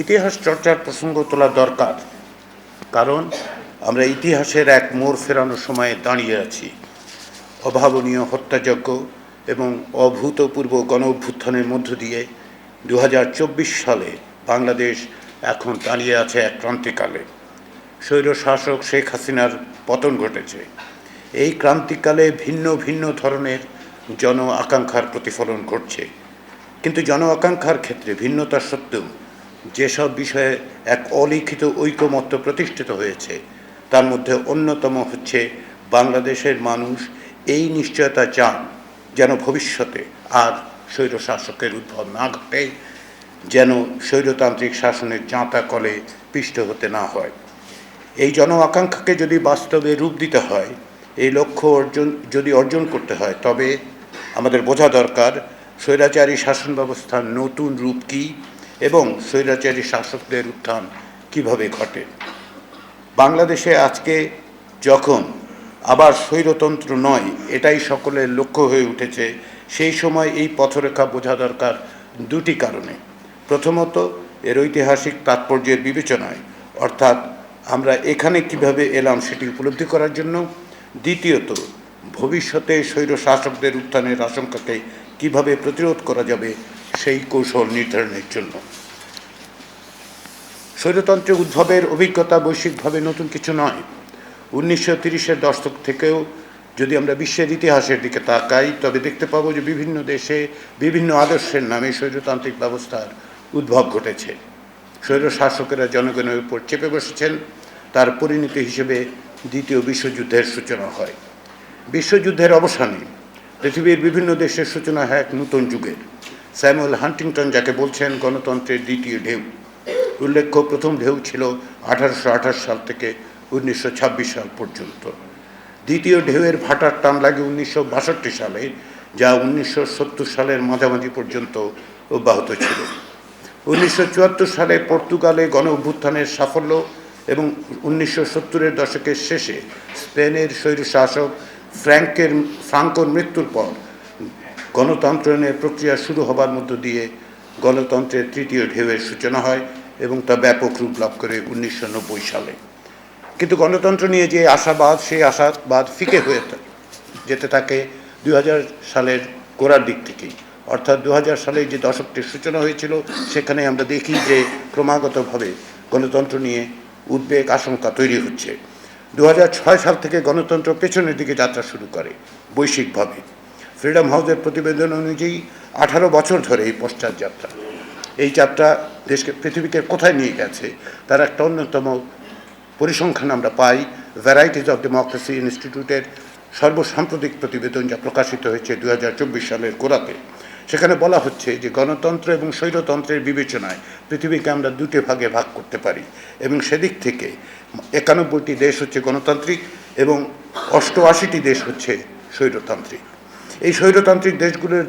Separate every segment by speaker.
Speaker 1: ইতিহাস চর্চার প্রসঙ্গ তোলা দরকার, কারণ আমরা ইতিহাসের এক মোড় ফেরানোর সময়ে দাঁড়িয়ে আছি। অভাবনীয় হত্যাযজ্ঞ এবং অভূতপূর্ব গণ অভ্যুত্থানের মধ্য দিয়ে দু হাজার চব্বিশ সালে বাংলাদেশ এখন দাঁড়িয়ে আছে এক ক্রান্তিকালে। স্বৈর শাসক শেখ হাসিনার পতন ঘটেছে। এই ক্রান্তিকালে ভিন্ন ভিন্ন ধরনের জন আকাঙ্ক্ষার প্রতিফলন ঘটছে। কিন্তু জন আকাঙ্ক্ষার ক্ষেত্রে ভিন্নতা সত্ত্বেও যেসব বিষয়ে এক অলিখিত ঐকমত্য প্রতিষ্ঠিত হয়েছে, তার মধ্যে অন্যতম হচ্ছে বাংলাদেশের মানুষ এই নিশ্চয়তা চান যেন ভবিষ্যতে আর স্বৈর শাসকের উদ্ভব না ঘটে, যেন স্বৈরতান্ত্রিক শাসনের জাঁতা কলে পিষ্ট হতে না হয়। এই জন আকাঙ্ক্ষাকে যদি বাস্তবে রূপ দিতে হয়, এই লক্ষ্য অর্জন, যদি অর্জন করতে হয়, তবে আমাদের বোঝা দরকার স্বৈরাচারী শাসন ব্যবস্থার নতুন রূপ কী এবং স্বৈরাচারী শাসকদের উত্থান কীভাবে ঘটে? বাংলাদেশে আজকে যখন আবার স্বৈরতন্ত্র নয়, এটাই সকলের লক্ষ্য হয়ে উঠেছে, সেই সময় এই পথরেখা বোঝা দরকার দুটি কারণে। প্রথমত, এর ঐতিহাসিক তাৎপর্যের বিবেচনায়, অর্থাৎ আমরা এখানে কীভাবে এলাম সেটি উপলব্ধি করার জন্য। দ্বিতীয়ত, ভবিষ্যতে স্বৈর শাসকদের উত্থানের আশঙ্কাকে কীভাবে প্রতিরোধ করা যাবে সেই কৌশল নির্ধারণের জন্য। স্বৈরতন্ত্রের উদ্ভবের অভিজ্ঞতা বৈশ্বিকভাবে নতুন কিছু নয়। উনিশশো তিরিশের দশক থেকেও যদি আমরা বিশ্বের ইতিহাসের দিকে তাকাই, তবে দেখতে পাবো যে বিভিন্ন দেশে বিভিন্ন আদর্শের নামে স্বৈরতান্ত্রিক ব্যবস্থার উদ্ভব ঘটেছে। স্বৈর শাসকেরা জনগণের উপর চেপে বসেছেন। তার পরিণতি হিসেবে দ্বিতীয় বিশ্বযুদ্ধের সূচনা হয়। বিশ্বযুদ্ধের অবসানে পৃথিবীর বিভিন্ন দেশের সূচনা হয় এক নতুন যুগের। স্যামুয়েল হান্টিংটন যাকে বলছেন গণতন্ত্রের দ্বিতীয় ঢেউ। উল্লেখ্য, প্রথম ঢেউ ছিল আঠারোশো আঠাশ সাল থেকে উনিশশো ছাব্বিশ সাল পর্যন্ত। দ্বিতীয় ঢেউয়ের ভাটার টান লাগে উনিশশো বাষট্টি সালে, যা উনিশশো সত্তর সালের মাঝামাঝি পর্যন্ত অব্যাহত ছিল। উনিশশো চুয়াত্তর সালে পর্তুগালে গণ অভ্যুত্থানের সাফল্য এবং উনিশশো সত্তরের দশকের শেষে স্পেনের স্বৈরশাসক ফ্র্যাঙ্কের ফ্রাঙ্কোর মৃত্যুর পর গণতন্ত্রণের প্রক্রিয়া শুরু হবার মধ্য দিয়ে গণতন্ত্রের তৃতীয় ঢেউয়ের সূচনা হয় এবং তা ব্যাপক রূপ লাভ করে উনিশশো নব্বই সালে। কিন্তু গণতন্ত্র নিয়ে যে আশাবাদ, সেই আশাবাদ ফিকে হয়ে যেতে থাকে দু হাজার সালের গোড়ার দিক থেকেই। অর্থাৎ দু সালে যে দশকটির সূচনা হয়েছিল, সেখানে আমরা দেখি যে ক্রমাগতভাবে গণতন্ত্র নিয়ে উদ্বেগ, আশঙ্কা তৈরি হচ্ছে। দু হাজার ছয় সাল থেকে গণতন্ত্র পেছনের দিকে যাত্রা শুরু করে, বৈশ্বিকভাবে। ফ্রিডম হাউসের প্রতিবেদন অনুযায়ী আঠারো বছর ধরে এই পশ্চাৎ যাত্রা। এই যাত্রা দেশকে, পৃথিবীকে কোথায় নিয়ে গেছে, তার একটা অন্যতম পরিসংখ্যান আমরা পাই ভ্যারাইটিজ অফ ডেমোক্রেসি ইনস্টিটিউটের সর্বসাম্প্রতিক প্রতিবেদন যা প্রকাশিত হয়েছে দু হাজার চব্বিশ সালের গোড়াতে সেখানে বলা হচ্ছে যে গণতন্ত্র এবং স্বৈরতন্ত্রের বিবেচনায় পৃথিবীকে আমরা দুটি ভাগে ভাগ করতে পারি এবং সেদিক থেকে একানব্বইটি দেশ হচ্ছে গণতান্ত্রিক এবং অষ্টআশিটি দেশ হচ্ছে স্বৈরতান্ত্রিক। এই স্বৈরতান্ত্রিক দেশগুলোর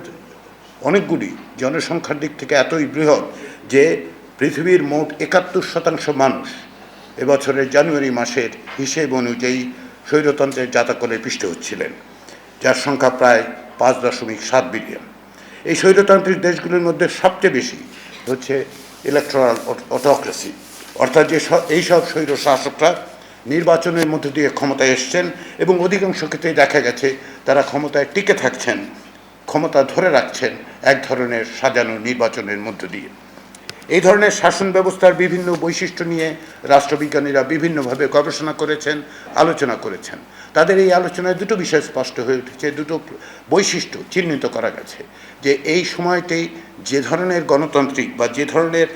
Speaker 1: অনেকগুলি জনসংখ্যার দিক থেকে এতই বৃহৎ যে পৃথিবীর মোট একাত্তর শতাংশ মানুষ এবছরের জানুয়ারি মাসের হিসেব অনুযায়ী স্বৈরতন্ত্রের জাতাকলে পিষ্ট হচ্ছিলেন, যার সংখ্যা প্রায় পাঁচ দশমিক সাত বিলিয়ন। এই স্বৈরতান্ত্রিক দেশগুলির মধ্যে সবচেয়ে বেশি হচ্ছে ইলেকট্রাল অটোক্রেসি অর্থাৎ যে সব- এইসব স্বৈর শাসকরা নির্বাচনের মধ্যে দিয়ে ক্ষমতায় এসছেন এবং অধিকাংশ ক্ষেত্রেই দেখা গেছে তারা ক্ষমতায় টিকে থাকছেন, ক্ষমতা ধরে রাখছেন এক ধরনের সাজানো নির্বাচনের মধ্য দিয়ে। এই ধরনের শাসন ব্যবস্থার বিভিন্ন বৈশিষ্ট্য নিয়ে রাষ্ট্রবিজ্ঞানীরা বিভিন্নভাবে গবেষণা করেছেন, আলোচনা করেছেন। তাদের এই আলোচনায় দুটো বিষয় স্পষ্ট হয়ে উঠেছে, দুটো বৈশিষ্ট্য চিহ্নিত করা গেছে যে এই সময়তেই যে ধরনের গণতান্ত্রিক বা যে ধরনের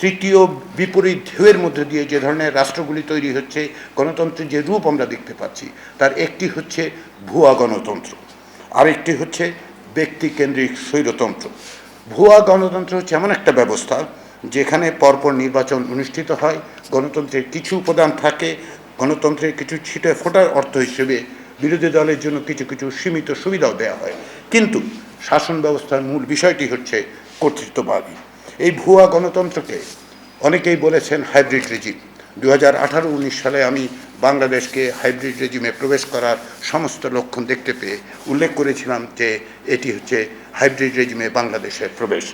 Speaker 1: তৃতীয় বিপরীত ঢেউয়ের মধ্যে দিয়ে যে ধরনের রাষ্ট্রগুলি তৈরি হচ্ছে, গণতন্ত্রের যে রূপ আমরা দেখতে পাচ্ছি, তার একটি হচ্ছে ভুয়া গণতন্ত্র, আরেকটি হচ্ছে ব্যক্তিকেন্দ্রিক স্বৈরতন্ত্র। ভুয়া গণতন্ত্র হচ্ছে এমন একটা ব্যবস্থা যেখানে পরপর নির্বাচন অনুষ্ঠিত হয়, গণতন্ত্রের কিছু উপাদান থাকে, গণতন্ত্রের কিছু ছিটে ফোটার অর্থ হিসেবে বিরোধী দলের জন্য কিছু কিছু সীমিত সুবিধাও দেওয়া হয়। কিন্তু শাসন ব্যবস্থার মূল বিষয়টি হচ্ছে কর্তৃত্ববাদী। এই ভুয়া গণতন্ত্রকে অনেকেই বলেছেন হাইব্রিড রেজিম দু হাজার আঠারো, উনিশ সালে আমি বাংলাদেশকে হাইব্রিড রেজিমে প্রবেশ করার সমস্ত লক্ষণ দেখতে পেয়ে উল্লেখ করেছিলাম যে এটি হচ্ছে হাইব্রিড রেজিমে বাংলাদেশের প্রবেশ।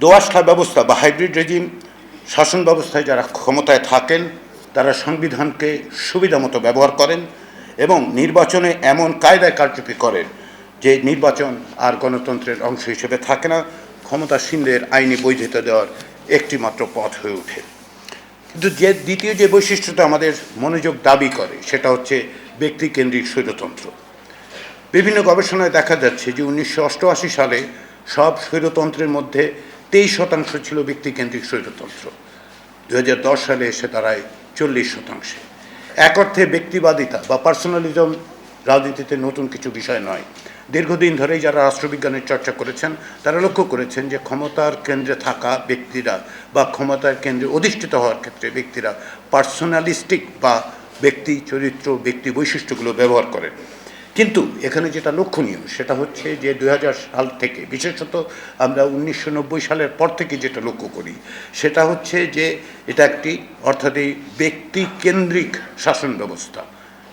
Speaker 1: দোয়াশলা ব্যবস্থা বা হাইব্রিড রেজিম শাসন ব্যবস্থায় যারা ক্ষমতায় থাকেন, তারা সংবিধানকে সুবিধা মতো ব্যবহার করেন এবং নির্বাচনে এমন কায়দায় কারচুপি করেন যে নির্বাচন আর গণতন্ত্রের অংশ হিসেবে থাকে না। ক্ষমতাসীনদের আইনি বৈধতা দেওয়ার একটি মাত্র পথ হয়ে ওঠে। কিন্তু যে দ্বিতীয় যে বৈশিষ্ট্যটা আমাদের মনোযোগ দাবি করে, সেটা হচ্ছে ব্যক্তিকেন্দ্রিক স্বৈরতন্ত্র। বিভিন্ন গবেষণায় দেখা যাচ্ছে যে উনিশশো অষ্টআশি সালে সব স্বৈরতন্ত্রের মধ্যে তেইশ শতাংশ ছিল ব্যক্তিকেন্দ্রিক স্বৈরতন্ত্র। দু হাজার দশ সালে এসে দাঁড়ায় চল্লিশ শতাংশে। এক অর্থে ব্যক্তিবাদিতা বা পার্সোনালিজম রাজনীতিতে নতুন কিছু বিষয় নয়। দীর্ঘদিন ধরেই যারা রাষ্ট্রবিজ্ঞানের চর্চা করেছেন, তারা লক্ষ্য করেছেন যে ক্ষমতার কেন্দ্রে থাকা ব্যক্তিরা বা ক্ষমতার কেন্দ্রে অধিষ্ঠিত হওয়ার ক্ষেত্রে ব্যক্তিরা পার্সোনালিস্টিক বা ব্যক্তি চরিত্র, ব্যক্তি বৈশিষ্ট্যগুলো ব্যবহার করেন। কিন্তু এখানে যেটা লক্ষণীয়, সেটা হচ্ছে যে দু হাজার সাল থেকে, বিশেষত আমরা উনিশশো নব্বই সালের পর থেকে যেটা লক্ষ্য করি, সেটা হচ্ছে যে এটা একটি অর্থাৎ এই ব্যক্তি কেন্দ্রিক শাসন ব্যবস্থা।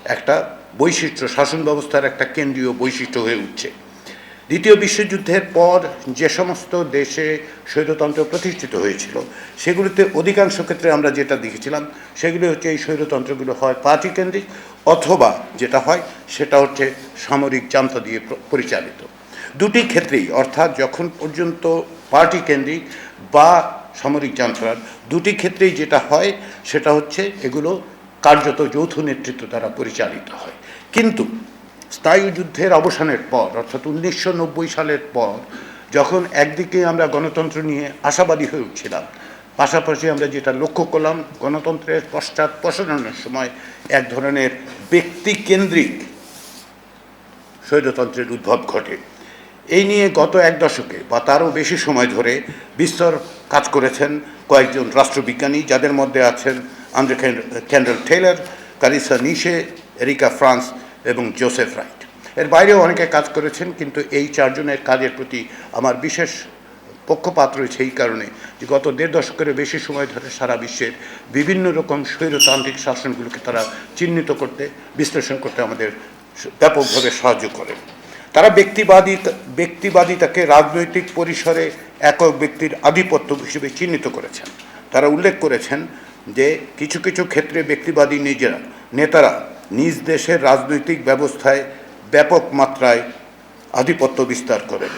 Speaker 1: একটা বৈশিষ্ট্য, শাসন ব্যবস্থার একটা কেন্দ্রীয় বৈশিষ্ট্য হয়ে উঠছে। দ্বিতীয় বিশ্বযুদ্ধের পর যে সমস্ত দেশে স্বৈরতন্ত্র প্রতিষ্ঠিত হয়েছিল, সেগুলিতে অধিকাংশ ক্ষেত্রে আমরা যেটা দেখেছিলাম, সেগুলি হচ্ছে এই স্বৈরতন্ত্রগুলো হয় পার্টি কেন্দ্রিক অথবা যেটা হয় সেটা হচ্ছে সামরিক জান্তা দিয়ে পরিচালিত। দুটি ক্ষেত্রেই, অর্থাৎ যখন পর্যন্ত পার্টি কেন্দ্রিক বা সামরিক যন্ত্রার দুটি ক্ষেত্রেই যেটা হয় সেটা হচ্ছে এগুলো কার্যত যৌথ নেতৃত্ব দ্বারা পরিচালিত হয়। কিন্তু স্থায়ী যুদ্ধের অবসানের পর, অর্থাৎ উনিশশো নব্বই সালের পর, যখন একদিকে আমরা গণতন্ত্র নিয়ে আশাবাদী হয়ে উঠছিলাম, পাশাপাশি আমরা যেটা লক্ষ্য করলাম, গণতন্ত্রের পশ্চাৎ প্রসারণের সময় এক ধরনের ব্যক্তিকেন্দ্রিক স্বৈরতন্ত্রের উদ্ভব ঘটে। এই নিয়ে গত এক দশকে বা তারও বেশি সময় ধরে বিস্তর কাজ করেছেন কয়েকজন রাষ্ট্রবিজ্ঞানী, যাদের মধ্যে আছেন Andrea Candle Taylor Carissa Nishe, Erica France এবং জোসেফ রাইট এর বাইরেও অনেকে কাজ করেছেন, কিন্তু এই চারজনের কাজের প্রতি আমার বিশেষ পক্ষপাত রয়েছে এই কারণে যে গত দেড় দশকের বেশি সময় ধরে সারা বিশ্বের বিভিন্ন রকম স্বৈরতান্ত্রিক শাসনগুলোকে তারা চিহ্নিত করতে, বিশ্লেষণ করতে আমাদের ব্যাপকভাবে সাহায্য করেন তারা ব্যক্তিবাদী, ব্যক্তিবাদিতাকে রাজনৈতিক পরিসরে একক ব্যক্তির আধিপত্য হিসেবে চিহ্নিত করেছেন। তারা উল্লেখ করেছেন যে কিছু কিছু ক্ষেত্রে ব্যক্তিবাদী নিজেরা, নেতারা নিজ দেশের রাজনৈতিক ব্যবস্থায় ব্যাপক মাত্রায় আধিপত্য বিস্তার করেন।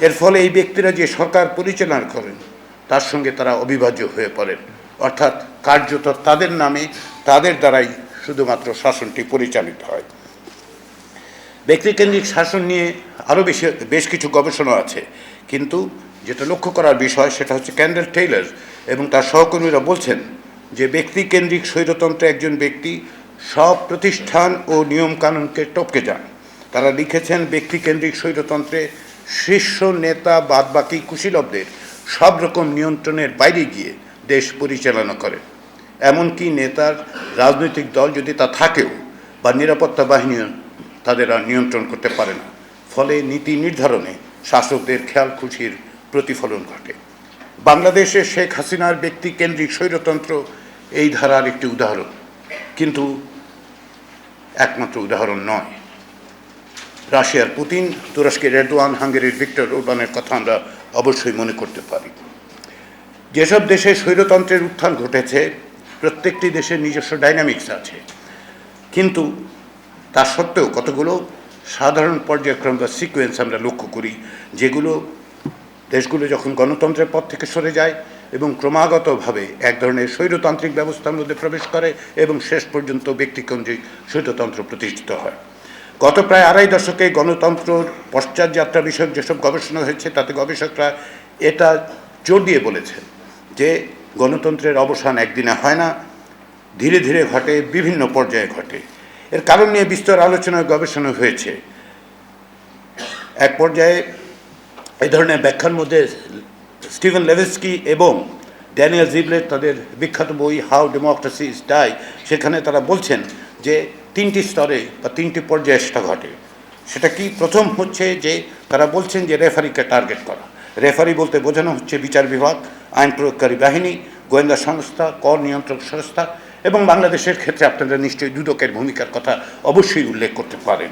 Speaker 1: এর ফলে এই ব্যক্তিরা যে সরকার পরিচালনা করেন, তার সঙ্গে তারা অবিভাজ্য হয়ে পড়েন। অর্থাৎ কার্যত তাদের নামে তাদের দ্বারাই শুধুমাত্র শাসনটি পরিচালিত হয়। ব্যক্তিকেন্দ্রিক শাসন নিয়ে আরও বেশি, বেশ কিছু গবেষণা আছে। কিন্তু যেটা লক্ষ্য করার বিষয়, সেটা হচ্ছে ক্যান্ডেল টেইলর এবং তার সহকর্মীরা বলছেন যে ব্যক্তিকেন্দ্রিক স্বৈরতন্ত্রে একজন ব্যক্তি সব প্রতিষ্ঠান ও নিয়মকানুনকে টপকে যান। তারা লিখেছেন ব্যক্তিকেন্দ্রিক স্বৈরতন্ত্রে শীর্ষ নেতা বাদবাকি কুশীলবদের সব রকম নিয়ন্ত্রণের বাইরে গিয়ে দেশ পরিচালনা করে এমনকি নেতার রাজনৈতিক দল যদি তা থাকেও বা নিরাপত্তা বাহিনী তাদের আর নিয়ন্ত্রণ করতে পারে না। ফলে নীতি নির্ধারণে শাসকদের খেয়াল খুশির প্রতিফলন ঘটে। বাংলাদেশে শেখ হাসিনার ব্যক্তিকেন্দ্রিক স্বৈরতন্ত্র এই ধারার একটি উদাহরণ। কিন্তু একমাত্র উদাহরণ নয়। রাশিয়ার পুতিন, তুরস্কের এরদোয়ান, হাঙ্গেরির ভিক্টর ওরবানের কথা আমরা অবশ্যই মনে করতে পারি। যেসব দেশে স্বৈরতন্ত্রের উত্থান ঘটেছে, প্রত্যেকটি দেশের নিজস্ব ডাইনামিক্স আছে। কিন্তু তা সত্ত্বেও কতগুলো সাধারণ পর্যায়ক্রম বা সিকোয়েন্স আমরা লক্ষ্য করি, যেগুলো দেশগুলো যখন গণতন্ত্রের পথ থেকে সরে যায় এবং ক্রমাগতভাবে এক ধরনের স্বৈরতান্ত্রিক ব্যবস্থার মধ্যে প্রবেশ করে এবং শেষ পর্যন্ত ব্যক্তিকেন্দ্রিক স্বৈরতন্ত্র প্রতিষ্ঠিত হয়। গত প্রায় আড়াই দশকে গণতন্ত্রর পশ্চাৎযাত্রা বিষয়ক যেসব গবেষণা হয়েছে, তাতে গবেষকরা এটা জোর দিয়ে বলেছেন যে গণতন্ত্রের অবসান একদিনে হয় না, ধীরে ধীরে ঘটে, বিভিন্ন পর্যায়ে ঘটে। এর কারণ নিয়ে বিস্তর আলোচনা গবেষণা হয়েছে। এক পর্যায়ে এই ধরনের ব্যাখ্যার মধ্যে স্টিভেন লেভেস্কি এবং ড্যানিয়েল জিবলেট তাদের বিখ্যাত বই হাউ ডেমোক্রেসি ইজ ডাই, সেখানে তারা বলছেন যে তিনটি স্তরে বা তিনটি পর্যায়ে সেটা ঘটে। সেটা কি? প্রথম হচ্ছে যে তারা বলছেন যে রেফারিকে টার্গেট করা। রেফারি বলতে বোঝানো হচ্ছে বিচার বিভাগ, আইন প্রয়োগকারী বাহিনী, গোয়েন্দা সংস্থা, কর নিয়ন্ত্রক সংস্থা এবং বাংলাদেশের ক্ষেত্রে আপনারা নিশ্চয়ই দুদকের ভূমিকার কথা অবশ্যই উল্লেখ করতে পারেন।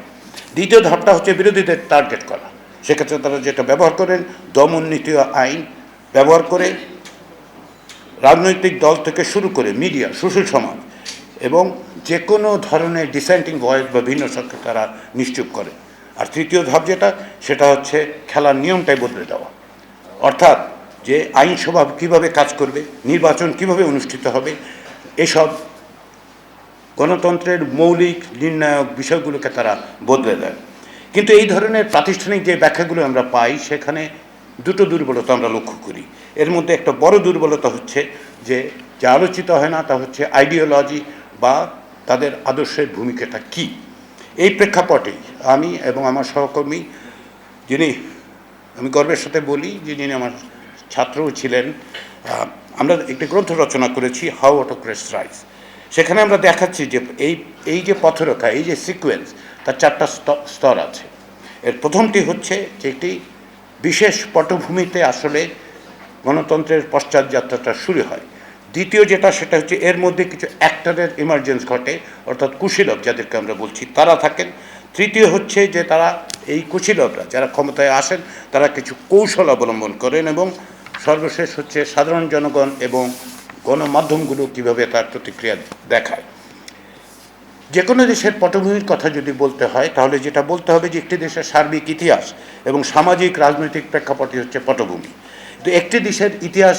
Speaker 1: দ্বিতীয় ধাপটা হচ্ছে বিরোধীদের টার্গেট করা। সেক্ষেত্রে তারা যেটা ব্যবহার করেন, দমন নীতি আইন ব্যবহার করে রাজনৈতিক দল থেকে শুরু করে মিডিয়া, সুশীল সমাজ এবং যে কোনো ধরনের ডিসেন্টিং ভয়েস বা ভিন্ন শক্তি তারা নিশ্চুপ করে। আর তৃতীয় ধাপ যেটা, সেটা হচ্ছে খেলার নিয়মটাই বদলে দেওয়া। অর্থাৎ যে আইনসভা কীভাবে কাজ করবে, নির্বাচন কীভাবে অনুষ্ঠিত হবে, এসব গণতন্ত্রের মৌলিক নির্ণায়ক বিষয়গুলোকে তারা বদলে দেয়। কিন্তু এই ধরনের প্রাতিষ্ঠানিক যে ব্যাখ্যাগুলো আমরা পাই, সেখানে দুটো দুর্বলতা আমরা লক্ষ্য করি। এর মধ্যে একটা বড় দুর্বলতা হচ্ছে যে, যা আলোচিত হয় না, তা হচ্ছে আইডিওলজি বা তাদের আদর্শের ভূমিকাটা কি। এই প্রেক্ষাপটেই আমি এবং আমার সহকর্মী, যিনি, আমি গর্বের সাথে বলি যে যিনি আমার ছাত্রও ছিলেন আমরা একটি গ্রন্থ রচনা করেছি হাউ অটোক্রেস রাইস সেখানে আমরা দেখাচ্ছি যে, এই এই যে পথরেখা, এই যে সিকোয়েন্স তার চারটা স্তর- স্তর আছে। এর প্রথমটি হচ্ছে যে, একটি বিশেষ পটভূমিতে আসলে গণতন্ত্রের পশ্চাৎযাত্রাটা শুরু হয়। দ্বিতীয় যেটা, সেটা হচ্ছে এর মধ্যে কিছু অ্যাক্টরের ইমার্জেন্স ঘটে, অর্থাৎ কুশীলব, যাদেরকে আমরা বলছি, তারা থাকেন। তৃতীয় হচ্ছে যে তারা, এই কুশীলবরা যারা ক্ষমতায় আসেন, তারা কিছু কৌশল অবলম্বন করেন এবং সর্বশেষ হচ্ছে সাধারণ জনগণ এবং গণমাধ্যমগুলো কীভাবে তার প্রতিক্রিয়া দেখায়। যে কোনো দেশের পটভূমির কথা যদি বলতে হয়, তাহলে যেটা বলতে হবে যে একটি দেশের সার্বিক ইতিহাস এবং সামাজিক রাজনৈতিক প্রেক্ষাপটই হচ্ছে পটভূমি। তো একটি দেশের ইতিহাস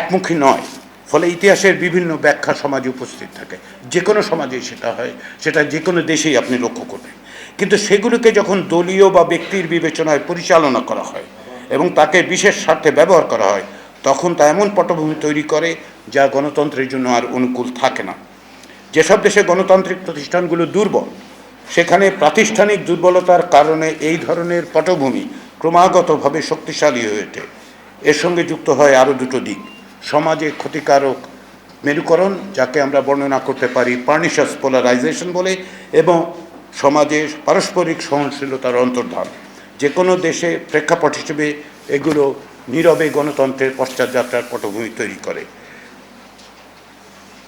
Speaker 1: একমুখী নয়, ফলে ইতিহাসের বিভিন্ন ব্যাখ্যা সমাজে উপস্থিত থাকে। যে কোনো সমাজেই সেটা হয়, সেটা যে কোনো দেশেই আপনি লক্ষ্য করবেন। কিন্তু সেগুলোকে যখন দলীয় বা ব্যক্তির বিবেচনায় পরিচালনা করা হয় এবং তাকে বিশেষ স্বার্থে ব্যবহার করা হয়, তখন তা এমন পটভূমি তৈরি করে যা গণতন্ত্রের জন্য আর অনুকূল থাকে না। যেসব দেশে গণতান্ত্রিক প্রতিষ্ঠানগুলো দুর্বল, সেখানে প্রাতিষ্ঠানিক দুর্বলতার কারণে এই ধরনের পটভূমি ক্রমাগতভাবে শক্তিশালী হয়ে ওঠে। এর সঙ্গে যুক্ত হয় আরও দুটো দিক। সমাজে ক্ষতিকারক মেরুকরণ, যাকে আমরা বর্ণনা করতে পারি পার্নিশাস পোলারাইজেশন বলে, এবং সমাজে পারস্পরিক সহনশীলতার অন্তর্ধান। যে কোনো দেশে প্রেক্ষাপট হিসেবে এগুলো নীরবে গণতন্ত্রের পশ্চাৎযাত্রার পটভূমি তৈরি করে।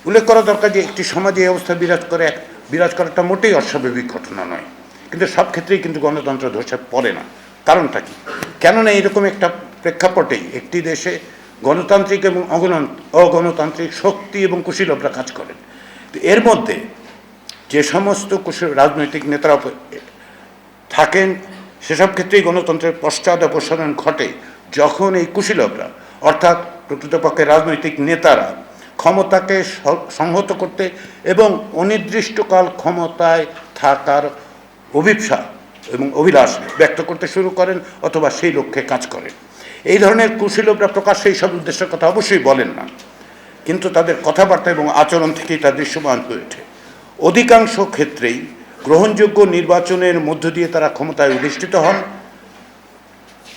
Speaker 1: উল্লেখ করা দরকার যে একটি সমাজে এই অবস্থা বিরাজ করে বিরাজ করাটা মোটেই অস্বাভাবিক ঘটনা নয়। কিন্তু সব ক্ষেত্রেই কিন্তু গণতন্ত্র ধসে পড়ে না। কারণটা কি? কেননা এরকম একটা প্রেক্ষাপটেই একটি দেশে গণতান্ত্রিক এবং অগণ- অগণতান্ত্রিক শক্তি এবং কুশীলভরা কাজ করেন। তো এর মধ্যে যে সমস্ত কুশীল রাজনৈতিক নেতারা থাকেন, সেসব ক্ষেত্রেই গণতন্ত্রের পশ্চাৎ অপসারণ ঘটে যখন এই কুশীলভরা অর্থাৎ প্রকৃতপক্ষে রাজনৈতিক নেতারা ক্ষমতাকে সংহত করতে এবং অনির্দিষ্টকাল ক্ষমতায় থাকার অভিপ্সা এবং অভিলাষ ব্যক্ত করতে শুরু করেন অথবা সেই লক্ষ্যে কাজ করেন। এই ধরনের কুশীলভরা প্রকাশ্যে এই সব উদ্দেশ্যের কথা অবশ্যই বলেন না। কিন্তু তাদের কথাবার্তা এবং আচরণ থেকেই তা দৃশ্যমান হয়ে ওঠে। অধিকাংশ ক্ষেত্রেই গ্রহণযোগ্য নির্বাচনের মধ্য দিয়ে তারা ক্ষমতায় অধিষ্ঠিত হন।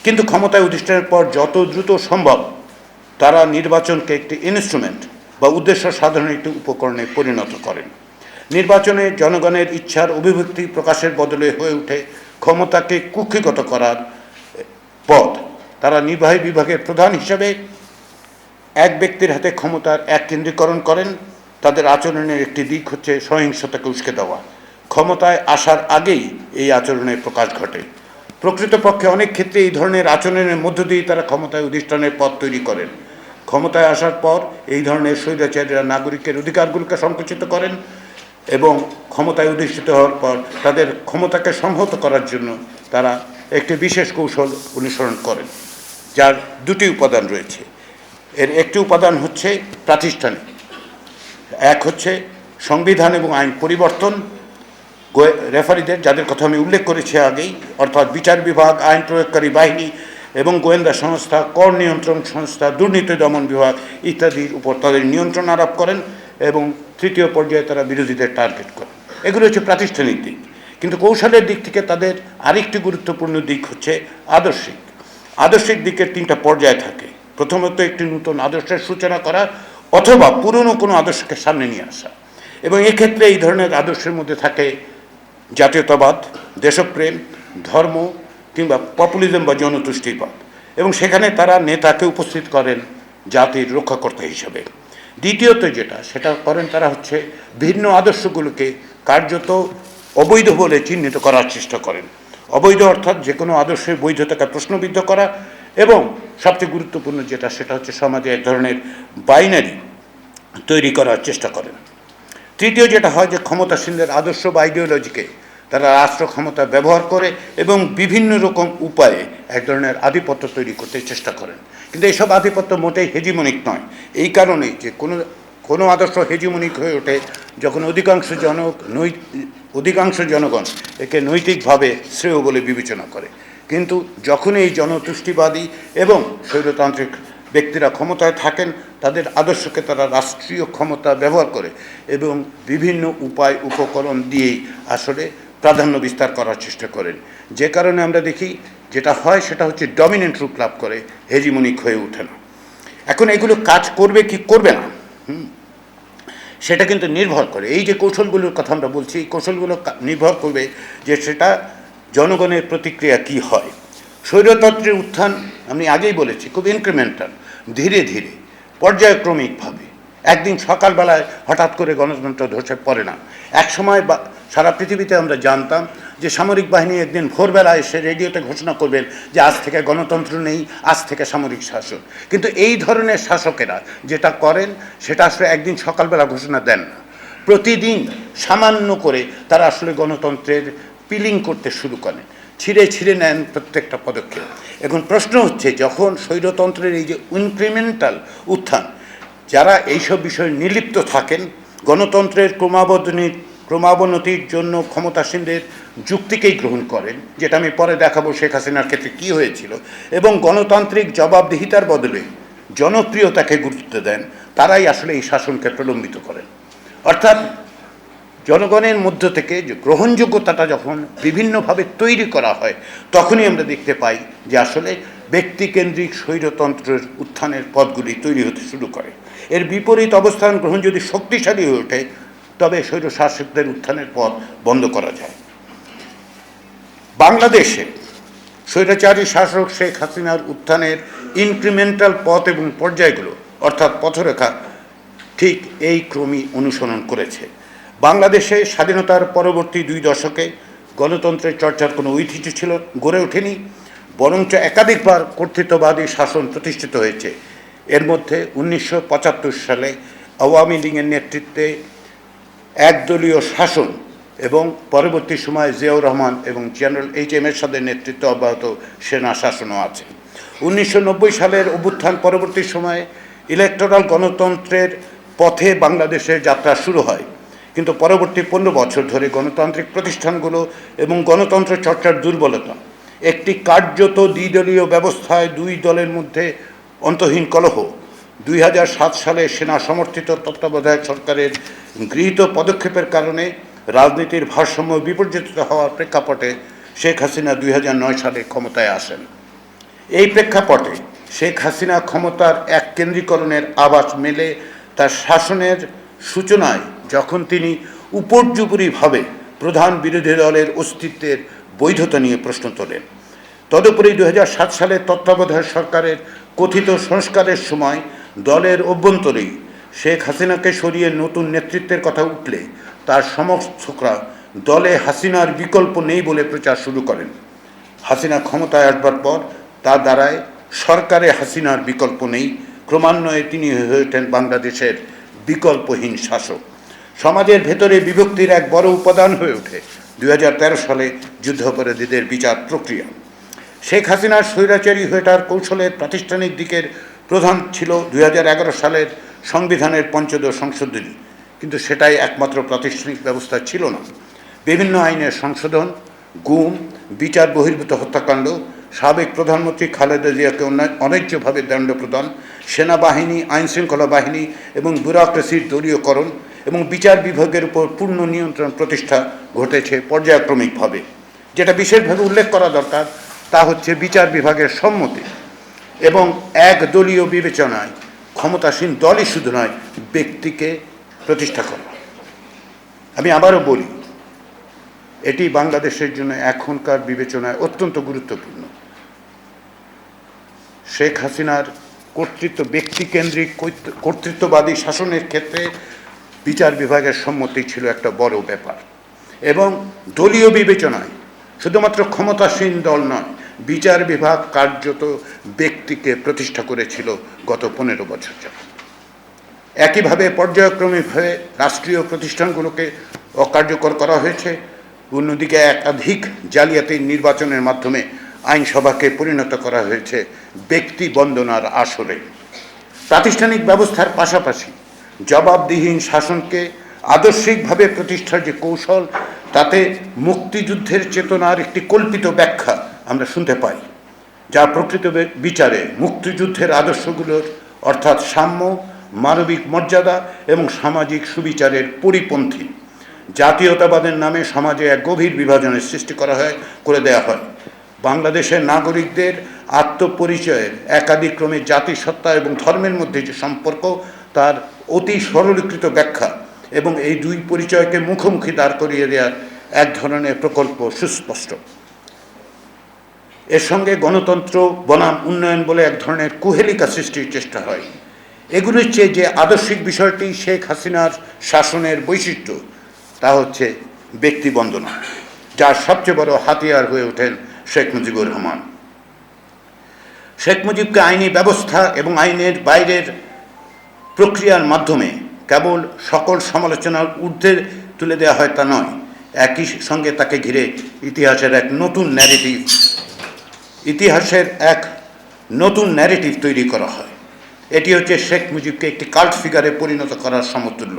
Speaker 1: কিন্তু ক্ষমতায় অধিষ্ঠানের পর যত দ্রুত সম্ভব তারা নির্বাচনকে একটি ইনস্ট্রুমেন্ট বা উদ্দেশ্য সাধনের একটি উপকরণে পরিণত করেন। নির্বাচনে জনগণের ইচ্ছার অভিব্যক্তি প্রকাশের বদলে হয়ে ওঠে ক্ষমতাকে কুক্ষিগত করার পথ। তারা নির্বাহী বিভাগের প্রধান হিসেবে এক ব্যক্তির হাতে ক্ষমতার এক কেন্দ্রীকরণ করেন। তাদের আচরণের একটি দিক হচ্ছে সহিংসতাকে উস্কে দেওয়া। ক্ষমতায় আসার আগেই এই আচরণের প্রকাশ ঘটে। প্রকৃতপক্ষে অনেক ক্ষেত্রে এই ধরনের আচরণের মধ্য দিয়ে তারা ক্ষমতায় অধিষ্ঠানের পথ তৈরি করেন। ক্ষমতায় আসার পর এই ধরনের স্বৈরাচারীরা নাগরিকের অধিকারগুলোকে সংকুচিত করেন এবং ক্ষমতায় অধিষ্ঠিত হওয়ার পর তাদের ক্ষমতাকে সংহত করার জন্য তারা একটি বিশেষ কৌশল অনুসরণ করেন, যার দুটি উপাদান রয়েছে। এর একটি উপাদান হচ্ছে প্রাতিষ্ঠানিক। এক হচ্ছে সংবিধান এবং আইন পরিবর্তন। রেফারিদের, যাদের কথা আমি উল্লেখ করেছি আগেই, অর্থাৎ বিচার বিভাগ, আইন প্রয়োগকারী বাহিনী এবং গোয়েন্দা সংস্থা, কর নিয়ন্ত্রণ সংস্থা, দুর্নীতি দমন বিভাগ ইত্যাদির উপর তাদের নিয়ন্ত্রণ আরোপ করেন এবং তৃতীয় পর্যায়ে তারা বিরোধীদের টার্গেট করেন। এগুলো হচ্ছে প্রাতিষ্ঠানিক দিক। কিন্তু কৌশলের দিক থেকে তাদের আরেকটি গুরুত্বপূর্ণ দিক হচ্ছে আদর্শিক। আদর্শিক দিকের তিনটা পর্যায় থাকে। প্রথমত একটি নতুন আদর্শের সূচনা করা অথবা পুরনো কোনো আদর্শকে সামনে নিয়ে আসা। এবং এক্ষেত্রে এই ধরনের আদর্শের মধ্যে থাকে জাতীয়তাবাদ, দেশপ্রেম, ধর্ম কিংবা পপুলিজম বা জনতুষ্টিবাদ। এবং সেখানে তারা নেতাকে উপস্থিত করেন জাতির রক্ষাকর্তা হিসেবে। দ্বিতীয়ত যেটা, সেটা করেন তারা হচ্ছে ভিন্ন আদর্শগুলোকে কার্যত অবৈধ বলে চিহ্নিত করার চেষ্টা করেন। অবৈধ অর্থাৎ যে কোনো আদর্শের বৈধতাকে প্রশ্নবিদ্ধ করা এবং সবচেয়ে গুরুত্বপূর্ণ যেটা, সেটা হচ্ছে সমাজে এক ধরনের বাইনারি তৈরি করার চেষ্টা করেন। তৃতীয় যেটা হয় যে ক্ষমতাসীনদের আদর্শ বা আইডিওলজিকে তারা রাষ্ট্র ক্ষমতা ব্যবহার করে এবং বিভিন্ন রকম উপায়ে এক ধরনের আধিপত্য তৈরি করতে চেষ্টা করেন। কিন্তু এইসব আধিপত্য মোটেই হেজিমনিক নয়। এই কারণেই যে কোনো কোনো আদর্শ হেজিমনিক হয়ে ওঠে যখন অধিকাংশ জনক নৈ অধিকাংশ জনগণ একে নৈতিকভাবে শ্রেয় বলে বিবেচনা করে। কিন্তু যখন এই জনতুষ্টিবাদী এবং স্বৈরতান্ত্রিক ব্যক্তিরা ক্ষমতায় থাকেন, তাদের আদর্শকে তারা রাষ্ট্রীয় ক্ষমতা ব্যবহার করে এবং বিভিন্ন উপায়, উপকরণ দিয়েই আসলে প্রাধান্য বিস্তার করার চেষ্টা করেন। যে কারণে আমরা দেখি যেটা হয় সেটা হচ্ছে ডমিনেন্ট রূপ লাভ করে হেজিমনিক হয়ে ওঠে না। এখন এগুলো কাজ করবে কি করবে না? সেটা কিন্তু নির্ভর করে। এই যে কৌশলগুলোর কথা আমরা বলছি, এই কৌশলগুলো নির্ভর করবে যে সেটা জনগণের প্রতিক্রিয়া কি হয়। স্বৈরতন্ত্রের উত্থান আমি আগেই বলেছি, খুব ইনক্রিমেন্টাল ধীরে ধীরে, পর্যায়ক্রমিকভাবে। একদিন সকালবেলায় হঠাৎ করে গণতন্ত্র ধসে পড়ে না। এক সময় সারা পৃথিবীতে আমরা জানতাম যে সামরিক বাহিনী একদিন ভোরবেলা এসে রেডিওতে ঘোষণা করবেন যে আজ থেকে গণতন্ত্র নেই, আজ থেকে সামরিক শাসন কিন্তু এই ধরনের শাসকেরা যেটা করেন, সেটা আসলে একদিন সকালবেলা ঘোষণা দেন না। প্রতিদিন সামান্য করে তারা আসলে গণতন্ত্রের পিলিং করতে শুরু করেন। ছিঁড়ে ছিঁড়ে নেন প্রত্যেকটা পদক্ষেপ। এখন প্রশ্ন হচ্ছে, যখন স্বৈরতন্ত্রের এই যে ইনক্রিমেন্টাল উত্থান যারা এইসব বিষয়ে নির্লিপ্ত থাকেন, গণতন্ত্রের ক্রমাবর্ধনী ক্রমাবনতির জন্য ক্ষমতাসীনদের যুক্তিকেই গ্রহণ করেন, যেটা আমি পরে দেখাবো শেখ হাসিনার ক্ষেত্রে কী হয়েছিল, এবং গণতান্ত্রিক জবাবদিহিতার বদলে জনপ্রিয়তাকে গুরুত্ব দেন, তারাই আসলে এই শাসনকে প্রলম্বিত করেন। অর্থাৎ জনগণের মধ্য থেকে যে গ্রহণযোগ্যতাটা যখন বিভিন্নভাবে তৈরি করা হয়, তখনই আমরা দেখতে পাই যে আসলে ব্যক্তিকেন্দ্রিক স্বৈরতন্ত্রের উত্থানের পথগুলি তৈরি হতে শুরু করে। এর বিপরীত অবস্থান গ্রহণ যদি শক্তিশালী হয়ে ওঠে, তবে স্বৈর শাসকদের উত্থানের পথ বন্ধ করা যায়। বাংলাদেশে স্বৈরাচারী শাসক শেখ হাসিনার উত্থানের ইনক্রিমেন্টাল পথ এবং পর্যায়গুলো, অর্থাৎ পথরেখা, ঠিক এই ক্রমই অনুসরণ করেছে। বাংলাদেশে স্বাধীনতার পরবর্তী দুই দশকে গণতন্ত্রের চর্চার কোনো ঐতিহ্য ছিল, গড়ে ওঠেনি, বরঞ্চ একাধিকবার কর্তৃত্ববাদী শাসন প্রতিষ্ঠিত হয়েছে। এর মধ্যে উনিশশো পঁচাত্তর সালে আওয়ামী লীগের নেতৃত্বে একদলীয় শাসন এবং পরবর্তী সময়ে জিয়াউর রহমান এবং জেনারেল এইচ এম এরশাদের নেতৃত্বে অব্যাহত সেনা শাসনও আছে। উনিশশো নব্বই সালের অভ্যুত্থান পরবর্তী সময়ে ইলেকটোরাল গণতন্ত্রের পথে বাংলাদেশের যাত্রা শুরু হয়। কিন্তু পরবর্তী পনেরো বছর ধরে গণতান্ত্রিক প্রতিষ্ঠানগুলো এবং গণতন্ত্র চর্চার দুর্বলতা, একটি কার্যত দ্বিদলীয় ব্যবস্থায় দুই দলের মধ্যে অন্তহীন কলহ। দুই হাজার সাত সালে সেনা সমর্থিত তত্ত্বাবধায়ক সরকারের গৃহীত পদক্ষেপের কারণে রাজনীতির ভারসাম্য বিপর্যস্ত হওয়ার প্রেক্ষাপটে শেখ হাসিনা দুই হাজার নয় সালে ক্ষমতায় আসেন। এই প্রেক্ষাপটে শেখ হাসিনা ক্ষমতার এক কেন্দ্রীকরণের আবাস মেলে তার শাসনের সূচনায় যখন তিনি উপর্যুপরিভাবে প্রধান বিরোধী দলের অস্তিত্বের বৈধতা নিয়ে প্রশ্ন তোলেন। তদুপরি দুই হাজার সাত সালে তত্ত্বাবধায়ক সরকারের কথিত সংস্কারের সময় দলের অভ্যন্তরেই শেখ হাসিনাকে সরিয়ে নতুন নেতৃত্বের কথা উঠলে তার সমর্থকরা দলে হাসিনার বিকল্প নেই বলে প্রচার শুরু করেন। হাসিনা ক্ষমতায় আসবার পর তা দ্বারায় সরকারে হাসিনার বিকল্প নেই। ক্রমান্বয়ে তিনি হয়ে ওঠেন বাংলাদেশের বিকল্পহীন শাসক। সমাজের ভেতরে বিভক্তির এক বড় উপাদান হয়ে ওঠে। দু হাজার তেরো সালে যুদ্ধাপরাধীদের বিচার প্রক্রিয়া। শেখ হাসিনার স্বৈরাচারী হয়ে তার কৌশলের প্রাতিষ্ঠানিক দিকের প্রধান ছিল দুই হাজার এগারো সালের সংবিধানের পঞ্চদশ সংশোধনী কিন্তু সেটাই একমাত্র প্রাতিষ্ঠানিক ব্যবস্থা ছিল না। বিভিন্ন আইনের সংশোধন, গুম, বিচার বহির্ভূত হত্যাকাণ্ড, সাবেক প্রধানমন্ত্রী খালেদা জিয়াকে অন্যায্যভাবে দণ্ড প্রদান, সেনাবাহিনী, আইনশৃঙ্খলা বাহিনী এবং ব্যুরোক্রেসির দলীয়করণ এবং বিচার বিভাগের উপর পূর্ণ নিয়ন্ত্রণ প্রতিষ্ঠা ঘটেছে পর্যায়ক্রমিকভাবে। যেটা বিশেষভাবে উল্লেখ করা দরকার তা হচ্ছে বিচার বিভাগের সম্মতি এবং এক দলীয় বিবেচনায় ক্ষমতাসীন দলই শুধু নয়, ব্যক্তিকে প্রতিষ্ঠা করা। আমি আবারও বলি, এটি বাংলাদেশের জন্য এখনকার বিবেচনায় অত্যন্ত গুরুত্বপূর্ণ। শেখ হাসিনার কর্তৃত্ব, ব্যক্তিকেন্দ্রিক কর্তৃত্ববাদী শাসনের ক্ষেত্রে বিচার বিভাগের সম্মতি ছিল একটা বড় ব্যাপার এবং দলীয় বিবেচনায় শুধুমাত্র ক্ষমতাসীন দল নয় বিচার বিভাগ কার্যত ব্যক্তিকে প্রতিষ্ঠা করেছিল গত পনেরো বছর যাবত একইভাবে পর্যায়ক্রমিকভাবে রাষ্ট্রীয় প্রতিষ্ঠানগুলোকে অকার্যকর করা হয়েছে। অন্যদিকে একাধিক জালিয়াতি নির্বাচনের মাধ্যমে আইনসভাকে পরিণত করা হয়েছে ব্যক্তি বন্দনার আসরে। প্রাতিষ্ঠানিক ব্যবস্থার পাশাপাশি জবাবদিহীন শাসনকে আদর্শিকভাবে প্রতিষ্ঠার যে কৌশল, তাতে মুক্তিযুদ্ধের চেতনার একটি কল্পিত ব্যাখ্যা আমরা শুনতে পাই যা প্রকৃত বিচারে মুক্তিযুদ্ধের আদর্শগুলোর অর্থাৎ সাম্য, মানবিক মর্যাদা এবং সামাজিক সুবিচারের পরিপন্থী। জাতীয়তাবাদের নামে সমাজে এক গভীর বিভাজনের সৃষ্টি করা হয়, করে দেওয়া হয়। বাংলাদেশের নাগরিকদের আত্মপরিচয়ের একাধিক্রমে জাতিসত্তা এবং ধর্মের মধ্যে যে সম্পর্ক, তার অতি সরলীকৃত ব্যাখ্যা এবং এই দুই পরিচয়কে মুখোমুখি দাঁড় করিয়ে দেওয়ার এক ধরনের প্রকল্প সুস্পষ্ট। এর সঙ্গে গণতন্ত্র, বনাম উন্নয়ন বলে এক ধরনের কুহেলিকা সৃষ্টির চেষ্টা হয়। এগুলির চেয়ে যে আদর্শিক বিষয়টি শেখ হাসিনার শাসনের বৈশিষ্ট্য, তা হচ্ছে ব্যক্তিবন্দনা যার সবচেয়ে বড় হাতিয়ার হয়ে ওঠেন শেখ মুজিবুর রহমান। শেখ মুজিবকে আইনি ব্যবস্থা এবং আইনের বাইরের প্রক্রিয়ার মাধ্যমে কেবল সকল সমালোচনার ঊর্ধ্বে তুলে দেওয়া হয় তা নয়, একই সঙ্গে তাকে ঘিরে ইতিহাসের এক নতুন ন্যারেটিভ ইতিহাসের এক নতুন ন্যারেটিভ তৈরি করা হয়। এটি হচ্ছে শেখ মুজিবকে একটি কাল্ট ফিগারে পরিণত করার সমতুল্য,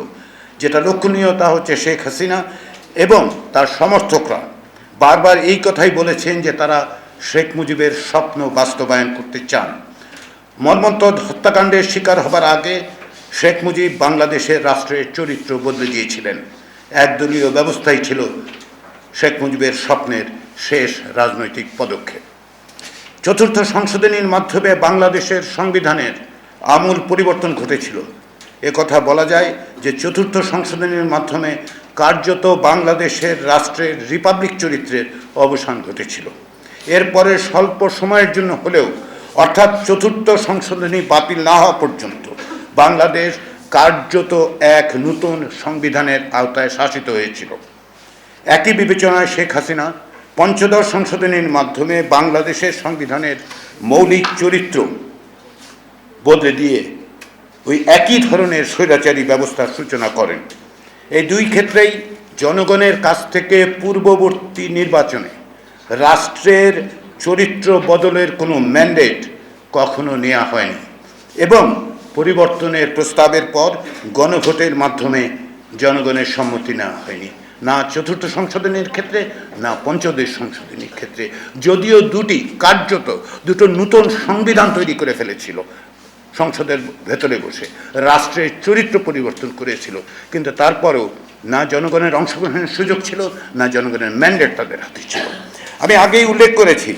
Speaker 1: যেটা লক্ষণীয় তা হচ্ছে শেখ হাসিনা এবং তার সমর্থকরা। বারবার এই কথাই বলেছেন যে তারা শেখ মুজিবের স্বপ্ন বাস্তবায়ন করতে চান। মর্মন্তদ হত্যাকাণ্ডের শিকার হবার আগে শেখ মুজিব বাংলাদেশের রাষ্ট্রের চরিত্র বদলে দিয়েছিলেন। একদলীয় ব্যবস্থাই ছিল শেখ মুজিবের স্বপ্নের শেষ রাজনৈতিক পদক্ষেপ। চতুর্থ সংশোধনীর মাধ্যমে বাংলাদেশের সংবিধানের আমূল পরিবর্তন ঘটেছিল। কথা বলা যায় যে চতুর্থ সংশোধনীর মাধ্যমে কার্যত বাংলাদেশের রাষ্ট্রের রিপাবলিক চরিত্রের অবসান ঘটেছিল। এরপরে স্বল্প সময়ের জন্য হলেও, অর্থাৎ চতুর্থ সংশোধনী বাতিল না হওয়া পর্যন্ত, বাংলাদেশ কার্যত এক নতুন সংবিধানের আওতায় শাসিত হয়েছিল। একই বিবেচনায় শেখ হাসিনা পঞ্চদশ সংশোধনীর মাধ্যমে বাংলাদেশের সংবিধানের মৌলিক চরিত্র বদলে দিয়ে ওই একই ধরনের স্বৈরাচারী ব্যবস্থার সূচনা করেন। এই দুই ক্ষেত্রেই জনগণের কাছ থেকে পূর্ববর্তী নির্বাচনে রাষ্ট্রের চরিত্র বদলের কোনো ম্যান্ডেট কখনো নেওয়া হয়নি এবং পরিবর্তনের প্রস্তাবের পর গণভোটের মাধ্যমে জনগণের সম্মতি নেওয়া হয়নি। না চতুর্থ সংশোধনীর ক্ষেত্রে, না পঞ্চদশ সংশোধনীর ক্ষেত্রে। যদিও দুটি কার্যত, দুটো নতুন সংবিধান তৈরি করে ফেলেছিল, সংসদের ভেতরে বসে। রাষ্ট্রের চরিত্র পরিবর্তন করেছিল, কিন্তু তারপরেও না জনগণের অংশগ্রহণের সুযোগ ছিল, না জনগণের ম্যান্ডেট তাদের হাতে ছিল। আমি আগেই উল্লেখ করেছি,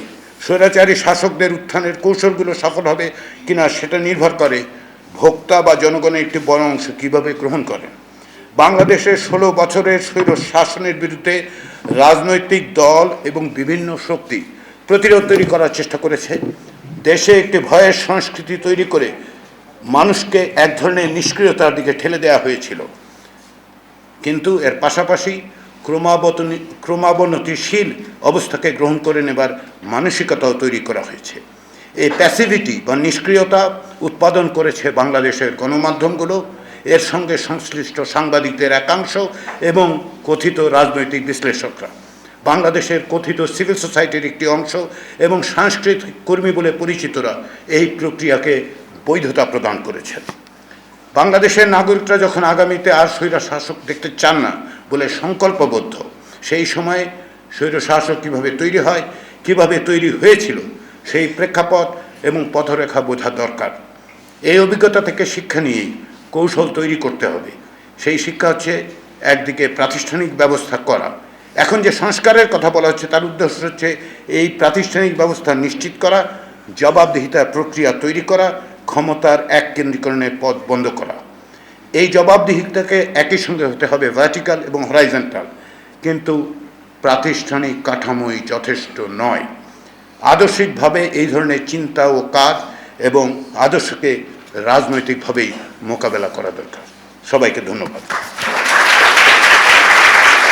Speaker 1: স্বৈরাচারী শাসকদের উত্থানের কৌশলগুলো সফল হবে কিনা সেটা নির্ভর করে ভোক্তা বা জনগণের একটি বড় অংশ কীভাবে গ্রহণ করেন। বাংলাদেশের ষোলো বছরের স্বৈর শাসনের বিরুদ্ধে রাজনৈতিক দল এবং বিভিন্ন শক্তি প্রতিরোধ তৈরি করার চেষ্টা করেছে। দেশে একটি ভয়ের সংস্কৃতি তৈরি করে মানুষকে এক ধরনের নিষ্ক্রিয়তার দিকে ঠেলে দেওয়া হয়েছিল। কিন্তু এর পাশাপাশি ক্রমাবতনী ক্রমাবনতিশীল অবস্থাকে গ্রহণ করে নেবার মানসিকতাও তৈরি করা হয়েছে। এই প্যাসিভিটি বা নিষ্ক্রিয়তা উৎপাদন করেছে বাংলাদেশের গণমাধ্যমগুলো এর সঙ্গে সংশ্লিষ্ট সাংবাদিকদের একাংশ এবং কথিত রাজনৈতিক বিশ্লেষকরা। বাংলাদেশের কথিত সিভিল সোসাইটির একটি অংশ এবং সাংস্কৃতিক কর্মী বলে পরিচিতরা এই প্রক্রিয়াকে বৈধতা প্রদান করেছেন। বাংলাদেশের নাগরিকরা যখন আগামীতে আর স্বৈর শাসক দেখতে চান না বলে সংকল্পবদ্ধ, সেই সময়ে স্বৈর শাসক কীভাবে তৈরি হয়, কীভাবে তৈরি হয়েছিল, সেই প্রেক্ষাপট এবং পথরেখা বোঝা দরকার। এই অভিজ্ঞতা থেকে শিক্ষা নিয়েই কৌশল তৈরি করতে হবে। সেই শিক্ষা হচ্ছে একদিকে প্রাতিষ্ঠানিক ব্যবস্থা করা। এখন যে সংস্কারের কথা বলা হচ্ছে, তার উদ্দেশ্য হচ্ছে এই প্রাতিষ্ঠানিক ব্যবস্থা নিশ্চিত করা জবাবদিহিতার প্রক্রিয়া তৈরি করা, ক্ষমতার এক কেন্দ্রীকরণের পথ বন্ধ করা। এই জবাবদিহিতাকে একই সঙ্গে হতে হবে ভার্টিক্যাল এবং হরাইজেন্টাল। কিন্তু প্রাতিষ্ঠানিক কাঠামোই যথেষ্ট নয়। আদর্শিকভাবে এই ধরনের চিন্তা ও কাজ এবং আদর্শকে রাজনৈতিকভাবেই মোকাবেলা করা দরকার। সবাইকে ধন্যবাদ।